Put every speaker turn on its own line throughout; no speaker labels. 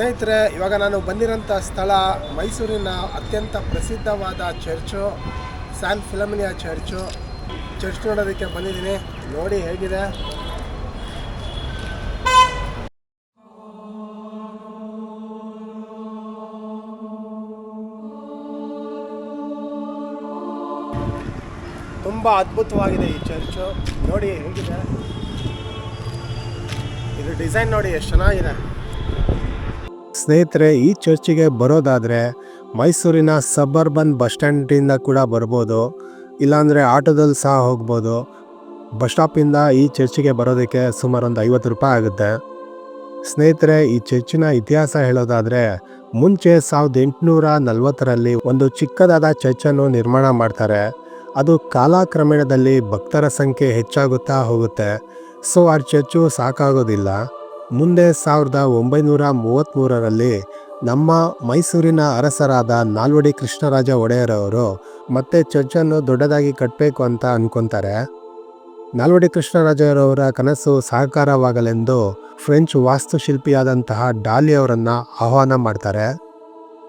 ಸ್ನೇಹಿತರೆ, ಇವಾಗ ನಾನು ಬಂದಿರೋಂಥ ಸ್ಥಳ ಮೈಸೂರಿನ ಅತ್ಯಂತ ಪ್ರಸಿದ್ಧವಾದ church, San Philomena church. Church ನೋಡೋದಕ್ಕೆ ಬಂದಿದ್ದೀನಿ. ನೋಡಿ ಹೇಗಿದೆ. ತುಂಬ ಅದ್ಭುತವಾಗಿದೆ ಈ ಚರ್ಚು. ನೋಡಿ ಹೇಗಿದೆ. ಇದು ಡಿಸೈನ್ ನೋಡಿ, ಎಷ್ಟು ಚೆನ್ನಾಗಿದೆ. ಸ್ನೇಹಿತರೆ, ಈ ಚರ್ಚಿಗೆ ಬರೋದಾದರೆ ಮೈಸೂರಿನ ಸಬರ್ಬನ್ ಬಸ್ ಸ್ಟ್ಯಾಂಡಿಂದ ಕೂಡ ಬರ್ಬೋದು, ಇಲ್ಲಾಂದರೆ ಆಟೋದಲ್ಲಿ ಸಹ ಹೋಗ್ಬೋದು. ಬಸ್ ಸ್ಟಾಪಿಂದ ಈ ಚರ್ಚಿಗೆ ಬರೋದಕ್ಕೆ ಸುಮಾರು ಒಂದು ಐವತ್ತು ರೂಪಾಯಿ ಆಗುತ್ತೆ. ಸ್ನೇಹಿತರೆ, ಈ ಚರ್ಚಿನ ಇತಿಹಾಸ ಹೇಳೋದಾದರೆ ಮುಂಚೆ ಸಾವಿರದ ಎಂಟುನೂರ ನಲವತ್ತರಲ್ಲಿ ಒಂದು ಚಿಕ್ಕದಾದ ಚರ್ಚನ್ನು ನಿರ್ಮಾಣ ಮಾಡ್ತಾರೆ. ಅದು ಕಾಲಕ್ರಮೇಣದಲ್ಲಿ ಭಕ್ತರ ಸಂಖ್ಯೆ ಹೆಚ್ಚಾಗುತ್ತಾ ಹೋಗುತ್ತೆ. ಸೊ, ಆ ಚರ್ಚು ಸಾಕಾಗೋದಿಲ್ಲ. ಮುಂದೆ ಸಾವಿರದ ಒಂಬೈನೂರ ಮೂವತ್ತ್ಮೂರರಲ್ಲಿ ನಮ್ಮ ಮೈಸೂರಿನ ಅರಸರಾದ ನಾಲ್ವಡಿ ಕೃಷ್ಣರಾಜ ಒಡೆಯರವರು ಮತ್ತೆ ಚರ್ಚನ್ನು ದೊಡ್ಡದಾಗಿ ಕಟ್ಟಬೇಕು ಅಂತ ಅನ್ಕೊತಾರೆ. ನಾಲ್ವಡಿ ಕೃಷ್ಣರಾಜರವರ ಕನಸು ಸಾಕಾರವಾಗಲೆಂದು ಫ್ರೆಂಚ್ ವಾಸ್ತುಶಿಲ್ಪಿಯಾದಂತಹ ಡಾಲಿ ಅವರನ್ನು ಆಹ್ವಾನ ಮಾಡ್ತಾರೆ.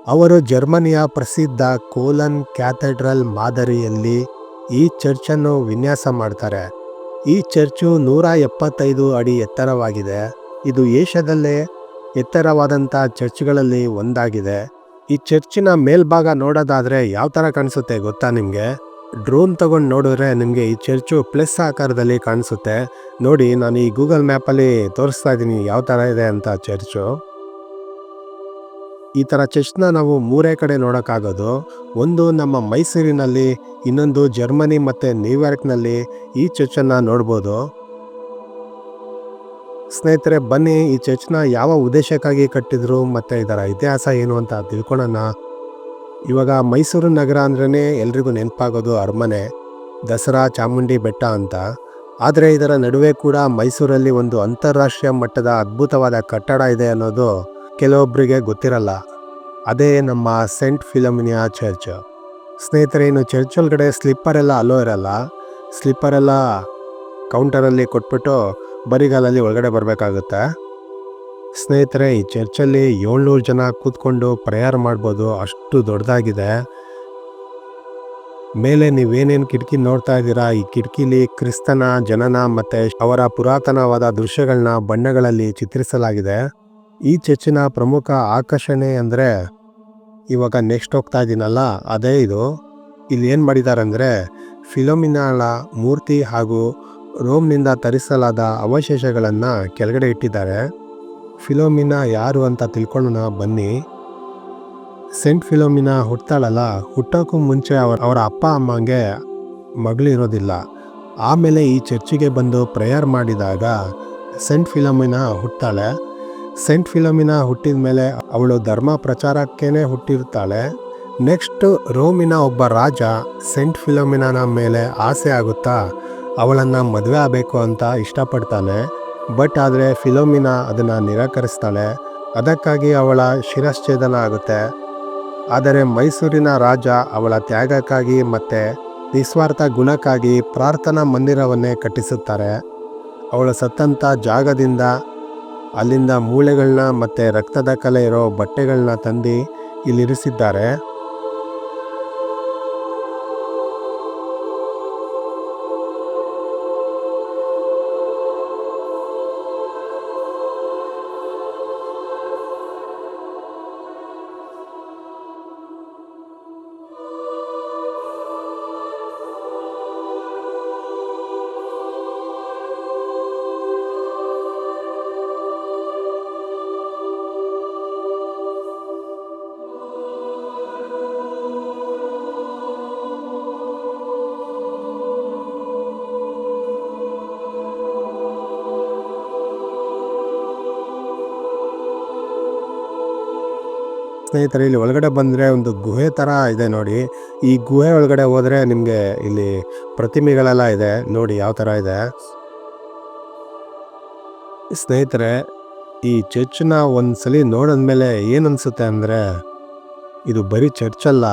ಅವರು ಜರ್ಮನಿಯ ಪ್ರಸಿದ್ಧ ಕೋಲನ್ ಕ್ಯಾಥೆಡ್ರಲ್ ಮಾದರಿಯಲ್ಲಿ ಈ ಚರ್ಚನ್ನು ವಿನ್ಯಾಸ ಮಾಡ್ತಾರೆ. ಈ ಚರ್ಚು ನೂರ ಎಪ್ಪತ್ತೈದು ಅಡಿ ಎತ್ತರವಾಗಿದೆ. ಇದು ಏಷ್ಯಾದಲ್ಲೇ ಎತ್ತರವಾದಂಥ ಚರ್ಚ್ಗಳಲ್ಲಿ ಒಂದಾಗಿದೆ. ಈ ಚರ್ಚಿನ ಮೇಲ್ಭಾಗ ನೋಡೋದಾದರೆ ಯಾವ ಥರ ಕಾಣಿಸುತ್ತೆ ಗೊತ್ತಾ ನಿಮಗೆ? ಡ್ರೋನ್ ತಗೊಂಡು ನೋಡಿದ್ರೆ ನಿಮಗೆ ಈ ಚರ್ಚು ಪ್ಲಸ್ ಆಕಾರದಲ್ಲಿ ಕಾಣಿಸುತ್ತೆ. ನೋಡಿ, ನಾನು ಈ ಗೂಗಲ್ ಮ್ಯಾಪಲ್ಲಿ ತೋರಿಸ್ತಾ ಇದ್ದೀನಿ ಯಾವ ಥರ ಇದೆ ಅಂತ ಚರ್ಚು. ಈ ಥರ ಚರ್ಚ್ನ ನಾವು ಮೂರೇ ಕಡೆ ನೋಡೋಕ್ಕಾಗೋದು. ಒಂದು ನಮ್ಮ ಮೈಸೂರಿನಲ್ಲಿ, ಇನ್ನೊಂದು ಜರ್ಮನಿ ಮತ್ತು ನ್ಯೂಯಾರ್ಕ್ನಲ್ಲಿ ಈ ಚರ್ಚನ್ನು ನೋಡ್ಬೋದು. ಸ್ನೇಹಿತರೆ, ಬನ್ನಿ, ಈ ಚರ್ಚ್ನ ಯಾವ ಉದ್ದೇಶಕ್ಕಾಗಿ ಕಟ್ಟಿದ್ರು ಮತ್ತು ಇದರ ಇತಿಹಾಸ ಏನು ಅಂತ ತಿಳ್ಕೊಳ್ಳೋಣ ಇವಾಗ ಮೈಸೂರು ನಗರ ಅಂದ್ರೇ ಎಲ್ರಿಗೂ ನೆನಪಾಗೋದು ಅರಮನೆ, ದಸರಾ, ಚಾಮುಂಡಿ ಬೆಟ್ಟ ಅಂತ. ಆದರೆ ಇದರ ನಡುವೆ ಕೂಡ ಮೈಸೂರಲ್ಲಿ ಒಂದು ಅಂತಾರಾಷ್ಟ್ರೀಯ ಮಟ್ಟದ ಅದ್ಭುತವಾದ ಕಟ್ಟಡ ಇದೆ ಅನ್ನೋದು ಕೆಲವೊಬ್ಬರಿಗೆ ಗೊತ್ತಿರಲ್ಲ. ಅದೇ ನಮ್ಮ ಸೆಂಟ್ ಫಿಲಮಿನಿಯಾ ಚರ್ಚ್. ಸ್ನೇಹಿತರೆ, ಇನ್ನು ಚರ್ಚ್ ಒಳಗಡೆ ಸ್ಲಿಪ್ಪರೆಲ್ಲ ಅಲೋ ಇರಲ್ಲ. ಸ್ಲಿಪ್ಪರೆಲ್ಲ ಕೌಂಟರಲ್ಲಿ ಕೊಟ್ಬಿಟ್ಟು ಬರಿಗಾಲಲ್ಲಿ ಒಳಗಡೆ ಬರಬೇಕಾಗುತ್ತೆ? ಸ್ನೇಹಿತರೆ, ಈ ಚರ್ಚಲ್ಲಿ ಏಳ್ನೂರು ಜನ ಕೂತ್ಕೊಂಡು ಪ್ರೇಯರ್ ಮಾಡ್ಬೋದು ಅಷ್ಟು ದೊಡ್ಡದಾಗಿದೆ. ಮೇಲೆ ನೀವೇನೇನು ಕಿಟಕಿ ನೋಡ್ತಾ ಇದ್ದೀರಾ? ಈ ಕಿಟಕಿಲಿ ಕ್ರಿಸ್ತನ, ಜನನ ಮತ್ತು ಅವರ ಪುರಾತನವಾದ ದೃಶ್ಯಗಳನ್ನ ಬಣ್ಣಗಳಲ್ಲಿ ಚಿತ್ರಿಸಲಾಗಿದೆ. ಈ ಚರ್ಚಿನ ಪ್ರಮುಖ ಆಕರ್ಷಣೆ ಅಂದರೆ, ಇವಾಗ ನೆಕ್ಸ್ಟ್ ಹೋಗ್ತಾ ಇದ್ದೀನಲ್ಲ ಅದೇ ಇದು. ಇಲ್ಲಿ ಏನು ಮಾಡಿದ್ದಾರೆ ಅಂದರೆ ಫಿಲೋಮಿನಾಳ ಮೂರ್ತಿ ಹಾಗೂ ರೋಮ್ನಿಂದ ತರಿಸಲಾದ ಅವಶೇಷಗಳನ್ನು ಕೆಳಗಡೆ ಇಟ್ಟಿದ್ದಾರೆ. ಫಿಲೋಮಿನಾ ಯಾರು ಅಂತ ತಿಳ್ಕೊಳ್ಳೋಣ, ಬನ್ನಿ. ಸೆಂಟ್ ಫಿಲೋಮಿನಾ ಹುಟ್ತಾಳಲ್ಲ ಹುಟ್ಟೋಕ್ಕೂ ಮುಂಚೆ ಅವರ ಅವರ ಅಪ್ಪ ಅಮ್ಮಂಗೆ ಮಗಳಿರೋದಿಲ್ಲ. ಆಮೇಲೆ ಈ ಚರ್ಚಿಗೆ ಬಂದು ಪ್ರೇಯರ್ ಮಾಡಿದಾಗ ಸೆಂಟ್ ಫಿಲೋಮಿನಾ ಹುಟ್ಟಾಳೆ ಸೆಂಟ್ ಫಿಲೋಮಿನಾ ಹುಟ್ಟಿದ ಮೇಲೆ ಅವಳು ಧರ್ಮ ಪ್ರಚಾರಕ್ಕೇ ಹುಟ್ಟಿರ್ತಾಳೆ. ನೆಕ್ಸ್ಟ್ ರೋಮಿನ ಒಬ್ಬ ರಾಜ ಸೆಂಟ್ ಫಿಲೋಮಿನಾನ ಮೇಲೆ ಆಸೆ ಆಗುತ್ತಾ ಅವಳನ್ನು ಮದುವೆ ಆಗಬೇಕು ಅಂತ ಇಷ್ಟಪಡ್ತಾನೆ, ಬಟ್ ಆದರೆ ಫಿಲೋಮಿನಾ ಅದನ್ನು ನಿರಾಕರಿಸ್ತಾಳೆ. ಅದಕ್ಕಾಗಿ ಅವಳ ಶಿರಶ್ಛೇದನ ಆಗುತ್ತೆ. ಆದರೆ ಮೈಸೂರಿನ ರಾಜ ಅವಳ ತ್ಯಾಗಕ್ಕಾಗಿ ಮತ್ತು ನಿಸ್ವಾರ್ಥ ಗುಣಕ್ಕಾಗಿ ಪ್ರಾರ್ಥನಾ ಮಂದಿರವನ್ನೇ ಕಟ್ಟಿಸುತ್ತಾರೆ. ಅವಳು ಸತ್ತಂಥ ಜಾಗದಿಂದ ಅಲ್ಲಿಂದ ಮೂಳೆಗಳನ್ನ ಮತ್ತು ರಕ್ತದ ಕಲೆ ಇರೋ ಬಟ್ಟೆಗಳನ್ನ ತಂದು ಇಲ್ಲಿರಿಸಿದ್ದಾರೆ. ಸ್ನೇಹಿತರೆ, ಇಲ್ಲಿ ಒಳಗಡೆ ಬಂದರೆ ಒಂದು ಗುಹೆ ಥರ ಇದೆ ನೋಡಿ. ಈ ಗುಹೆ ಒಳಗಡೆ ಹೋದರೆ ನಿಮಗೆ ಇಲ್ಲಿ ಪ್ರತಿಮೆಗಳೆಲ್ಲ ಇದೆ. ನೋಡಿ ಯಾವ ಥರ ಇದೆ. ಸ್ನೇಹಿತರೆ, ಈ ಚರ್ಚ್ನ ಒಂದ್ಸಲಿ ನೋಡಿದ್ಮೇಲೆ ಏನು ಅನಿಸುತ್ತೆ ಅಂದರೆ, ಇದು ಬರೀ ಚರ್ಚ್ ಅಲ್ಲ,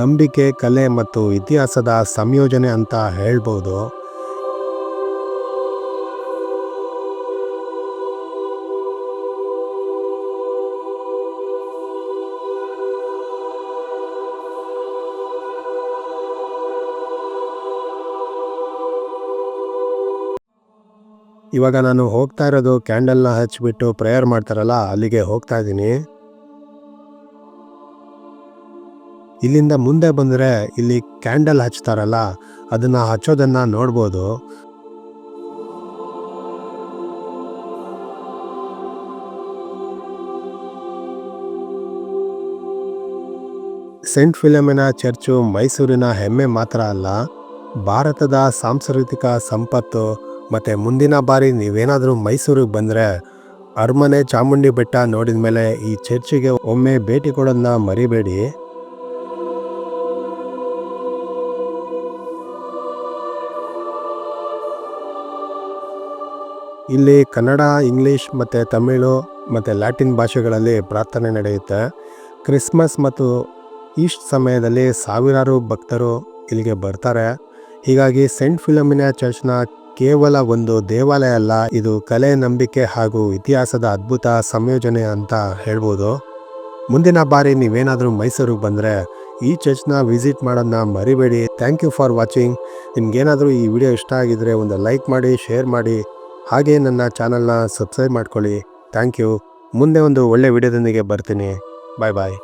ನಂಬಿಕೆ, ಕಲೆ ಮತ್ತು ಇತಿಹಾಸದ ಸಂಯೋಜನೆ ಅಂತ ಹೇಳ್ಬೋದು. ಇವಾಗ ನಾನು ಹೋಗ್ತಾ ಇರೋದು ಕ್ಯಾಂಡಲ್ನ ಹಚ್ಚಿಬಿಟ್ಟು ಪ್ರೇಯರ್ ಮಾಡ್ತಾರಲ್ಲ, ಅಲ್ಲಿಗೆ ಹೋಗ್ತಾ ಇದ್ದೀನಿ. ಇಲ್ಲಿಂದ ಮುಂದೆ ಬಂದರೆ ಇಲ್ಲಿ ಕ್ಯಾಂಡಲ್ ಹಚ್ತಾರಲ್ಲ, ಅದನ್ನು ಹಚ್ಚೋದನ್ನು ನೋಡ್ಬೋದು. ಸೆಂಟ್ ಫಿಲಮಿನ ಚರ್ಚು ಮೈಸೂರಿನ ಹೆಮ್ಮೆ ಮಾತ್ರ ಅಲ್ಲ, ಭಾರತದ ಸಾಂಸ್ಕೃತಿಕ ಸಂಪತ್ತು ಮತ್ತು ಮುಂದಿನ ಬಾರಿ ನೀವೇನಾದರೂ ಮೈಸೂರಿಗೆ ಬಂದರೆ ಅರಮನೆ ಚಾಮುಂಡಿ ಬೆಟ್ಟ ನೋಡಿದ ಮೇಲೆ ಈ ಚರ್ಚಿಗೆ ಒಮ್ಮೆ ಭೇಟಿ ಕೊಡೋದನ್ನ ಮರಿಬೇಡಿ. ಇಲ್ಲಿ ಕನ್ನಡ, ಇಂಗ್ಲೀಷ್ ಮತ್ತು ತಮಿಳು ಮತ್ತು ಲ್ಯಾಟಿನ್ ಭಾಷೆಗಳಲ್ಲಿ ಪ್ರಾರ್ಥನೆ ನಡೆಯುತ್ತೆ. ಕ್ರಿಸ್ಮಸ್ ಮತ್ತು ಈಸ್ಟ್ ಸಮಯದಲ್ಲಿ ಸಾವಿರಾರು ಭಕ್ತರು ಇಲ್ಲಿಗೆ ಬರ್ತಾರೆ. ಹೀಗಾಗಿ ಸೆಂಟ್ ಫಿಲಮಿನ ಚರ್ಚ್ನ ಕೇವಲ ಒಂದು ದೇವಾಲಯ ಅಲ್ಲ, ಇದು ಕಲೆ, ನಂಬಿಕೆ ಹಾಗೂ ಇತಿಹಾಸದ ಅದ್ಭುತ ಸಂಯೋಜನೆ ಅಂತ ಹೇಳ್ಬೋದು. ಮುಂದಿನ ಬಾರಿ ನೀವೇನಾದರೂ ಮೈಸೂರಿಗೆ ಬಂದರೆ ಈ ಚರ್ಚ್ನ ವಿಸಿಟ್ ಮಾಡೋದನ್ನ ಮರಿಬೇಡಿ. Thank you for watching. ನಿಮ್ಗೇನಾದರೂ ಈ ವಿಡಿಯೋ ಇಷ್ಟ ಆಗಿದ್ರೆ ಒಂದು ಲೈಕ್ ಮಾಡಿ, ಶೇರ್ ಮಾಡಿ. ಹಾಗೆ ನನ್ನ ಚಾನಲ್ನ ಸಬ್ಸ್ಕ್ರೈಬ್ ಮಾಡ್ಕೊಳ್ಳಿ. Thank you. ಮುಂದೆ ಒಂದು ಒಳ್ಳೆ ವಿಡಿಯೋದೊಂದಿಗೆ ಬರ್ತೀನಿ. ಬಾಯ್ ಬಾಯ್.